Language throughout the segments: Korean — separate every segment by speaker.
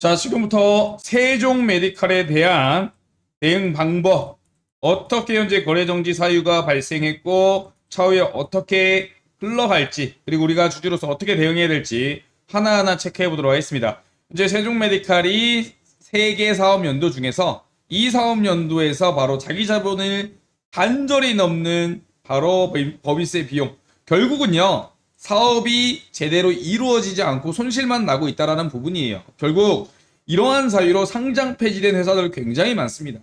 Speaker 1: 자, 지금부터 세종 메디칼에 대한 대응 방법, 어떻게 현재 거래 정지 사유가 발생했고 차후에 어떻게 흘러갈지, 그리고 우리가 주주로서 어떻게 대응해야 될지 하나하나 체크해 보도록 하겠습니다. 현재 세종 메디칼이 세 개 사업 연도 중에서 이 사업 연도에서 바로 자기 자본을 단절이 넘는 바로 법인세 비용. 결국은요, 사업이 제대로 이루어지지 않고 손실만 나고 있다라는 부분이에요. 결국 이러한 사유로 상장 폐지된 회사들 굉장히 많습니다.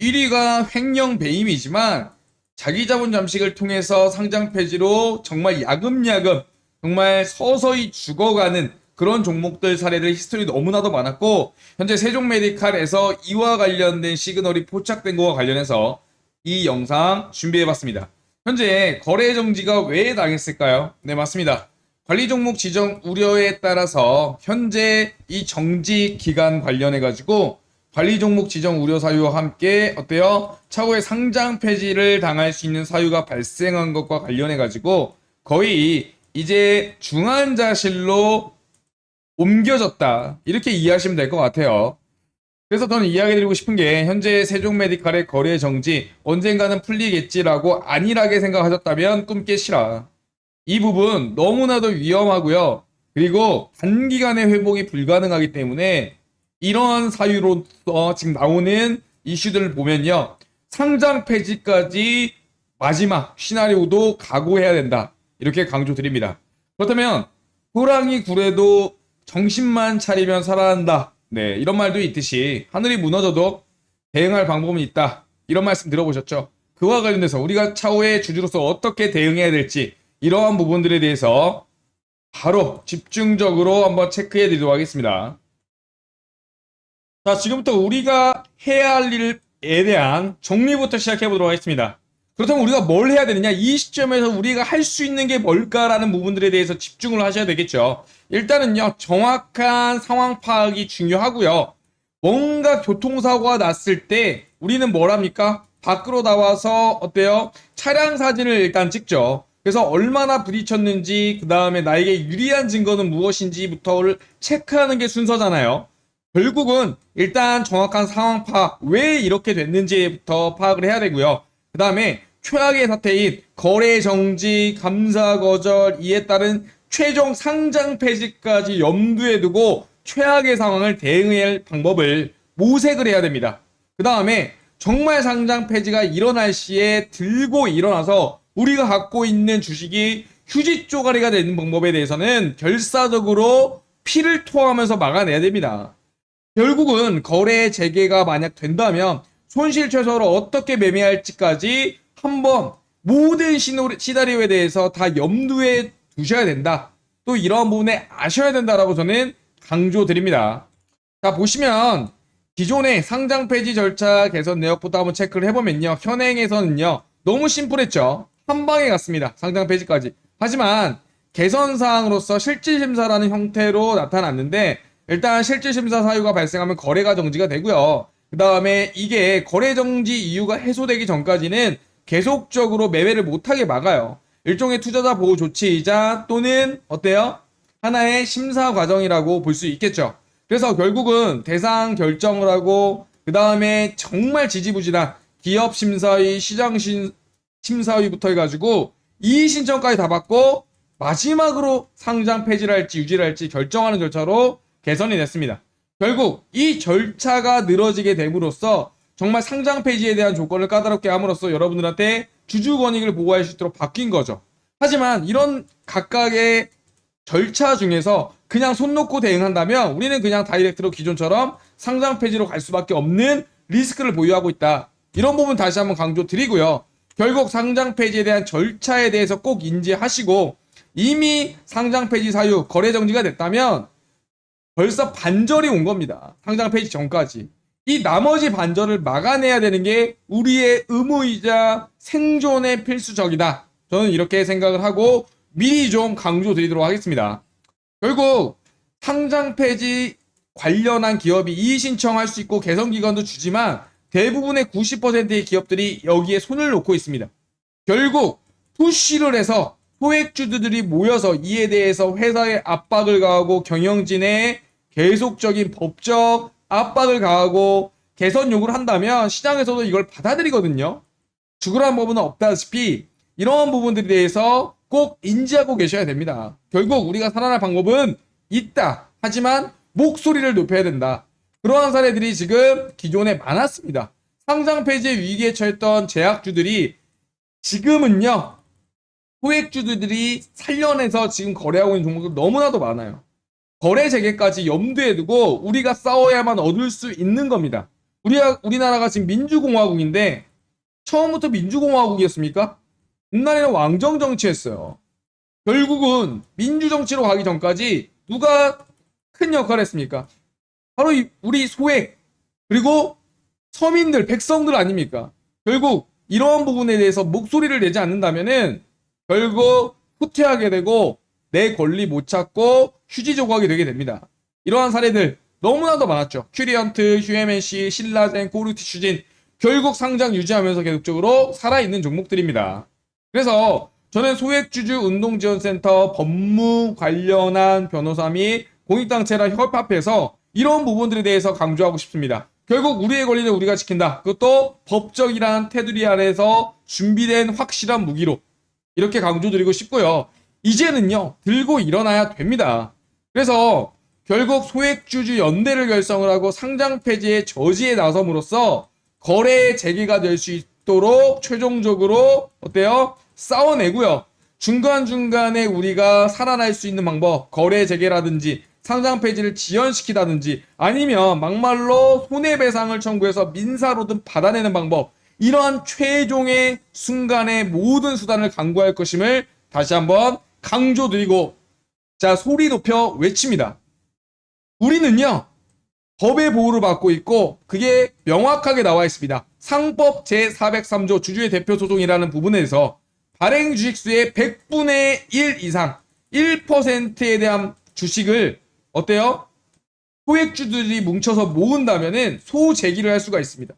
Speaker 1: 1위가 횡령 배임이지만 자기 자본 잠식을 통해서 상장 폐지로 정말 야금야금 정말 서서히 죽어가는 그런 종목들 사례들 히스토리 너무나도 많았고 현재 세종 메디칼에서 이와 관련된 시그널이 포착된 것과 관련해서 이 영상 준비해봤습니다. 현재 거래 정지가 왜 당했을까요? 네 맞습니다. 관리 종목 지정 우려에 따라서 현재 이 정지 기간 관련해 가지고 관리 종목 지정 우려 사유와 함께 어때요? 차후에 상장 폐지를 당할 수 있는 사유가 발생한 것과 관련해 가지고 거의 이제 중환자실로 옮겨졌다. 이렇게 이해하시면 될 것 같아요. 그래서 저는 이야기 드리고 싶은 게 현재 세종메디칼의 거래 정지 언젠가는 풀리겠지라고 안일하게 생각하셨다면 꿈 깨시라. 이 부분 너무나도 위험하고요. 그리고 단기간에 회복이 불가능하기 때문에 이러한 사유로서 지금 나오는 이슈들을 보면요. 상장 폐지까지 마지막 시나리오도 각오해야 된다. 이렇게 강조드립니다. 그렇다면 호랑이 굴에도 정신만 차리면 살아난다. 네, 이런 말도 있듯이 하늘이 무너져도 대응할 방법은 있다. 이런 말씀 들어보셨죠? 그와 관련돼서 우리가 차후에 주주로서 어떻게 대응해야 될지 이러한 부분들에 대해서 바로 집중적으로 한번 체크해 드리도록 하겠습니다. 자, 지금부터 우리가 해야 할 일에 대한 정리부터 시작해 보도록 하겠습니다. 그렇다면 우리가 뭘 해야 되느냐? 이 시점에서 우리가 할 수 있는 게 뭘까라는 부분들에 대해서 집중을 하셔야 되겠죠. 일단은요, 정확한 상황 파악이 중요하고요. 뭔가 교통사고가 났을 때 우리는 뭘 합니까? 밖으로 나와서 어때요? 차량 사진을 일단 찍죠. 그래서 얼마나 부딪혔는지, 그 다음에 나에게 유리한 증거는 무엇인지부터를 체크하는 게 순서잖아요. 결국은 일단 정확한 상황 파악, 왜 이렇게 됐는지부터 파악을 해야 되고요. 그 다음에 최악의 사태인 거래 정지, 감사 거절, 이에 따른 최종 상장 폐지까지 염두에 두고 최악의 상황을 대응할 방법을 모색을 해야 됩니다. 그 다음에 정말 상장 폐지가 일어날 시에 들고 일어나서 우리가 갖고 있는 주식이 휴지 쪼가리가 되는 방법에 대해서는 결사적으로 피를 토하면서 막아내야 됩니다. 결국은 거래 재개가 만약 된다면 손실 최소로 어떻게 매매할지까지 한번 모든 시나리오에 대해서 다 염두에 두셔야 된다. 또 이러한 부분에 아셔야 된다라고 저는 강조드립니다. 자, 보시면 기존의 상장 폐지 절차 개선 내역부터 한번 체크를 해보면요. 현행에서는요. 너무 심플했죠. 한 방에 갔습니다. 상장 폐지까지. 하지만 개선 사항으로서 실질 심사라는 형태로 나타났는데 일단 실질 심사 사유가 발생하면 거래가 정지가 되고요. 그 다음에 이게 거래 정지 이유가 해소되기 전까지는 계속적으로 매매를 못하게 막아요. 일종의 투자자 보호 조치이자 또는 어때요? 하나의 심사 과정이라고 볼 수 있겠죠. 그래서 결국은 대상 결정을 하고 그 다음에 정말 지지부진한 기업 심사위, 시장 심사위부터 해가지고 이의 신청까지 다 받고 마지막으로 상장 폐지를 할지 유지를 할지 결정하는 절차로 개선이 됐습니다. 결국 이 절차가 늘어지게 됨으로써 정말 상장 폐지에 대한 조건을 까다롭게 함으로써 여러분들한테 주주 권익을 보호할 수 있도록 바뀐 거죠. 하지만 이런 각각의 절차 중에서 그냥 손 놓고 대응한다면 우리는 그냥 다이렉트로 기존처럼 상장 폐지로 갈 수밖에 없는 리스크를 보유하고 있다. 이런 부분 다시 한번 강조 드리고요. 결국 상장 폐지에 대한 절차에 대해서 꼭 인지하시고 이미 상장 폐지 사유 거래 정지가 됐다면 벌써 반절이 온 겁니다. 상장 폐지 전까지. 이 나머지 반절을 막아내야 되는 게 우리의 의무이자 생존의 필수적이다. 저는 이렇게 생각을 하고 미리 좀 강조 드리도록 하겠습니다. 결국 상장 폐지 관련한 기업이 이의 신청할 수 있고 개선 기간도 주지만 대부분의 90%의 기업들이 여기에 손을 놓고 있습니다. 결국 푸시를 해서 소액주주들이 모여서 이에 대해서 회사에 압박을 가하고 경영진에 계속적인 법적 압박을 가하고 개선 요구를 한다면 시장에서도 이걸 받아들이거든요. 죽으란 법은 없다시피 이런 부분들에 대해서 꼭 인지하고 계셔야 됩니다. 결국 우리가 살아날 방법은 있다. 하지만 목소리를 높여야 된다. 그러한 사례들이 지금 기존에 많았습니다. 상장 폐지 위기에 처했던 제약주들이 지금은요 소액주들이 살려내서 지금 거래하고 있는 종목들 너무나도 많아요. 거래 재개까지 염두에 두고 우리가 싸워야만 얻을 수 있는 겁니다. 우리가 우리나라가 지금 민주공화국인데 처음부터 민주공화국이었습니까? 옛날에는 왕정 정치했어요. 결국은 민주 정치로 가기 전까지 누가 큰 역할을 했습니까? 바로 이- 우리 소액 그리고 서민들 백성들 아닙니까? 결국 이러한 부분에 대해서 목소리를 내지 않는다면은 결국 후퇴하게 되고 내 권리 못 찾고 휴지 조각이 되게 됩니다. 이러한 사례들 너무나도 많았죠. 큐리언트, 휴에멘시, 신라젠, 코르티 슈진 결국 상장 유지하면서 계속적으로 살아있는 종목들입니다. 그래서 저는 소액주주 운동지원센터 법무 관련한 변호사 및 공익단체랑 협합해서 이런 부분들에 대해서 강조하고 싶습니다. 결국 우리의 권리는 우리가 지킨다. 그것도 법적이란 테두리 아래에서 준비된 확실한 무기로 이렇게 강조드리고 싶고요. 이제는요, 들고 일어나야 됩니다. 그래서 결국 소액주주 연대를 결성을 하고 상장 폐지의 저지에 나섬으로써 거래 재개가 될 수 있도록 최종적으로 어때요? 싸워내고요. 중간중간에 우리가 살아날 수 있는 방법, 거래 재개라든지 상장 폐지를 지연시키다든지 아니면 막말로 손해배상을 청구해서 민사로든 받아내는 방법, 이러한 최종의 순간의 모든 수단을 강구할 것임을 다시 한번 강조드리고 자 소리 높여 외칩니다. 우리는요 법의 보호를 받고 있고 그게 명확하게 나와 있습니다. 상법 제403조 주주의 대표 소송이라는 부분에서 발행 주식수의 100분의 1 이상 1%에 대한 주식을 어때요? 소액주들이 뭉쳐서 모은다면은 소재기를 할 수가 있습니다.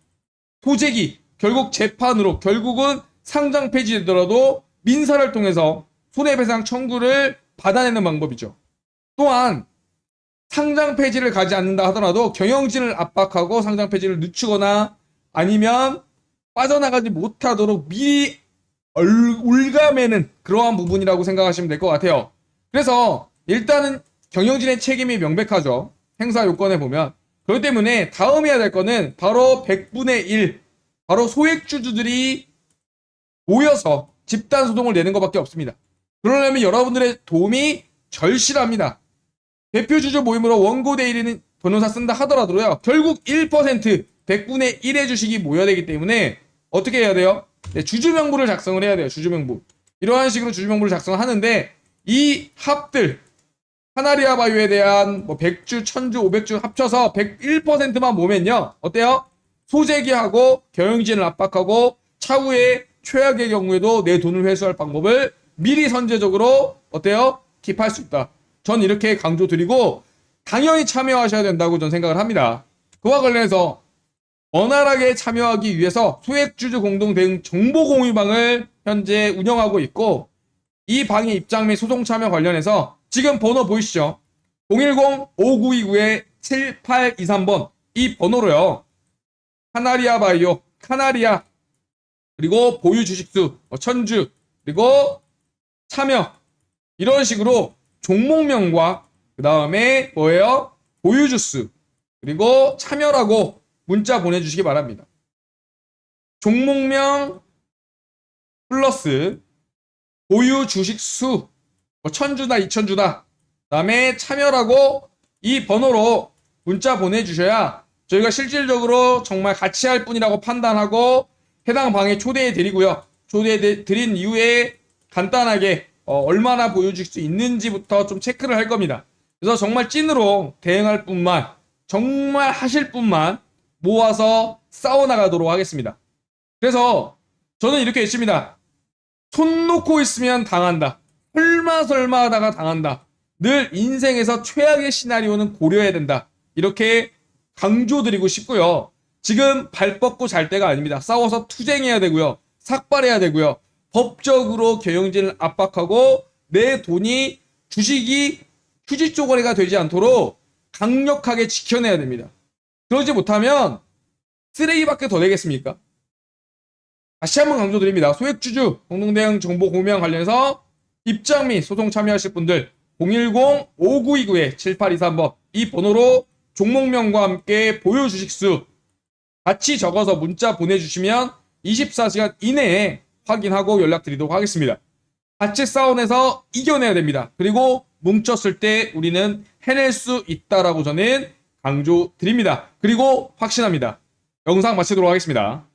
Speaker 1: 소재기 결국 재판으로 결국은 상장 폐지되더라도 민사를 통해서 손해배상 청구를 받아내는 방법이죠. 또한 상장 폐지를 가지 않는다 하더라도 경영진을 압박하고 상장 폐지를 늦추거나 아니면 빠져나가지 못하도록 미리 얼- 올가매는 그러한 부분이라고 생각하시면 될 것 같아요. 그래서 일단은 경영진의 책임이 명백하죠. 행사 요건에 보면. 그렇기 때문에 다음 해야 될 거는 바로 100분의 1, 바로 소액주주들이 모여서 집단 소송을 내는 것밖에 없습니다. 그러려면 여러분들의 도움이 절실합니다. 대표 주주 모임으로 원고 대리는 변호사 쓴다 하더라도요. 결국 1% 100분의 1의 주식이 모여야 되기 때문에 어떻게 해야 돼요? 네, 주주명부를 작성을 해야 돼요. 주주명부. 이러한 식으로 주주명부를 작성하는데 이 합들 카나리아 바이오에 대한 뭐 100주, 1000주, 500주 합쳐서 101%만 모면요. 어때요? 소재기하고 경영진을 압박하고 차후에 최악의 경우에도 내 돈을 회수할 방법을 미리 선제적으로 어때요? 킵할 수 있다. 전 이렇게 강조드리고 당연히 참여하셔야 된다고 전 생각을 합니다. 그와 관련해서 원활하게 참여하기 위해서 소액주주 공동 대응 정보 공유방을 현재 운영하고 있고 이 방의 입장 및 소송 참여 관련해서 지금 번호 보이시죠? 010-5929-7823번 이 번호로요. 카나리아 바이오, 카나리아 그리고 보유 주식수 뭐 천주 그리고 참여 이런 식으로 종목명과 그 다음에 뭐예요? 보유 주수 그리고 참여라고 문자 보내주시기 바랍니다. 종목명 플러스 보유 주식 수, 뭐 천주다, 이천주다. 그다음에 참여라고 이 번호로 문자 보내주셔야 저희가 실질적으로 정말 같이 할 분이라고 판단하고 해당 방에 초대해 드리고요. 초대해 드- 드린 이후에 간단하게 어, 얼마나 보여줄 수 있는지부터 좀 체크를 할 겁니다. 그래서 정말 찐으로 대응할 뿐만 정말 하실 분만 모아서 싸워 나가도록 하겠습니다. 그래서 저는 이렇게 했습니다. 손 놓고 있으면 당한다. 설마 설마 하다가 당한다. 늘 인생에서 최악의 시나리오는 고려해야 된다. 이렇게 강조드리고 싶고요. 지금 발 뻗고 잘 때가 아닙니다. 싸워서 투쟁해야 되고요. 삭발해야 되고요. 법적으로 경영진을 압박하고 내 돈이 주식이 휴지 쪼가리가 되지 않도록 강력하게 지켜내야 됩니다. 그러지 못하면 쓰레기밖에 더 되겠습니까? 다시 한번 강조드립니다. 소액주주 공동대응 정보 공유와 관련해서 입장 및 소송 참여하실 분들 010-5929-7823번 이 번호로 종목명과 함께 보유 주식수 같이 적어서 문자 보내주시면 24시간 이내에 확인하고 연락드리도록 하겠습니다. 같이 싸움에서 이겨내야 됩니다. 그리고 뭉쳤을 때 우리는 해낼 수 있다라고 저는 강조드립니다. 그리고 확신합니다. 영상 마치도록 하겠습니다.